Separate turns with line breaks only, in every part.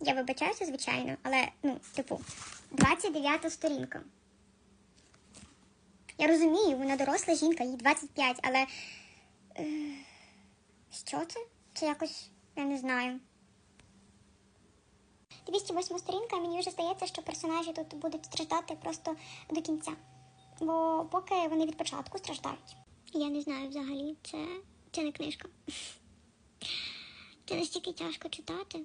Я вибачаюся, звичайно, але, ну, типу, 29 сторінка. Я розумію, вона доросла жінка, їй 25, але. Е, що це? Це якось, я не знаю. 208 сторінка, мені вже здається, що персонажі тут будуть страждати просто до кінця. Бо поки вони від початку страждають. Я не знаю взагалі, це, це не книжка. Це настільки тяжко читати.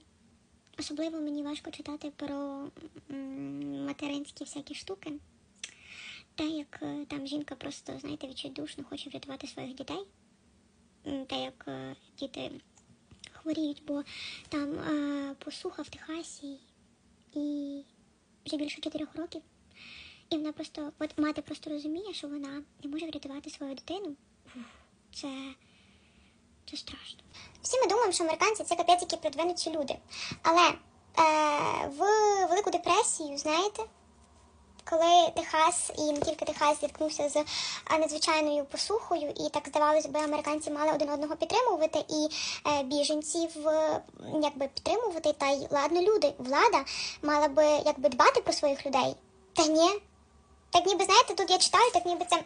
Особливо мені важко читати про материнські всякі штуки. Те, як е, там жінка просто, знаєте, відчайдушно хоче врятувати своїх дітей. Те, як е, діти хворіють, бо там е, посуха в Техасі і вже більше чотирьох років. І вона просто, от мати просто розуміє, що вона не може врятувати свою дитину. Це, це страшно. Всі ми думаємо, що американці це капець, які продвинуті люди. Але е, в Велику депресію, знаєте, коли Техас і не тільки Техас зіткнувся з надзвичайною посухою, і так здавалось би, американці мали один одного підтримувати, і е, біженців е, якби підтримувати. Та й ладно, люди, влада мала би якби дбати про своїх людей. Та ні, так ніби знаєте, тут я читаю, так ніби це.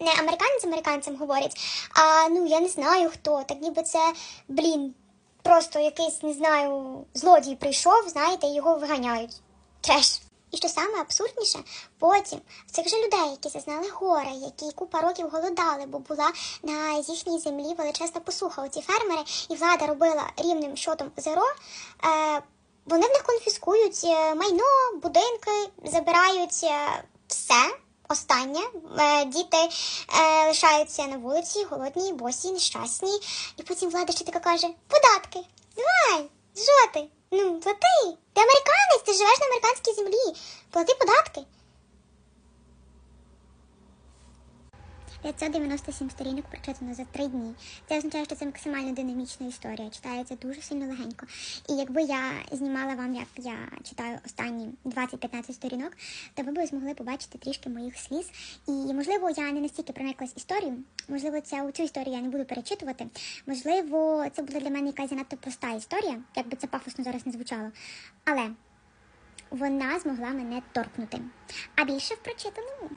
Не американець американцям говорять, а ну я не знаю хто. Так ніби це, блін, просто якийсь, не знаю, злодій прийшов, знаєте, його виганяють. Треш. І що саме абсурдніше, потім в цих же людей, які зазнали горе, які купа років голодали, бо була на їхній землі величезна посуха. Оці фермери, і влада робила рівним щотом зеро. Е, вони в них конфіскують е, майно, будинки, забирають е, все. Останнє Е, діти е, лишаються на вулиці, голодні, босі, нещасні. І потім влада ще така каже: податки, давай, що? Ну, плати. Ти американець, ти живеш на американській землі. Плати податки. 597 сторінок прочитано за три дні. Це означає, що це максимально динамічна історія. Читається дуже сильно легенько. І якби я знімала вам, як я читаю останні 20-15 сторінок, то ви б змогли побачити трішки моїх сліз. І можливо, я не настільки прониклась історію. Можливо, це у цю історію я не буду перечитувати. Можливо, це була для мене якась занадто проста історія, як би це пафосно зараз не звучало. Але вона змогла мене торкнути. А більше в прочитаному.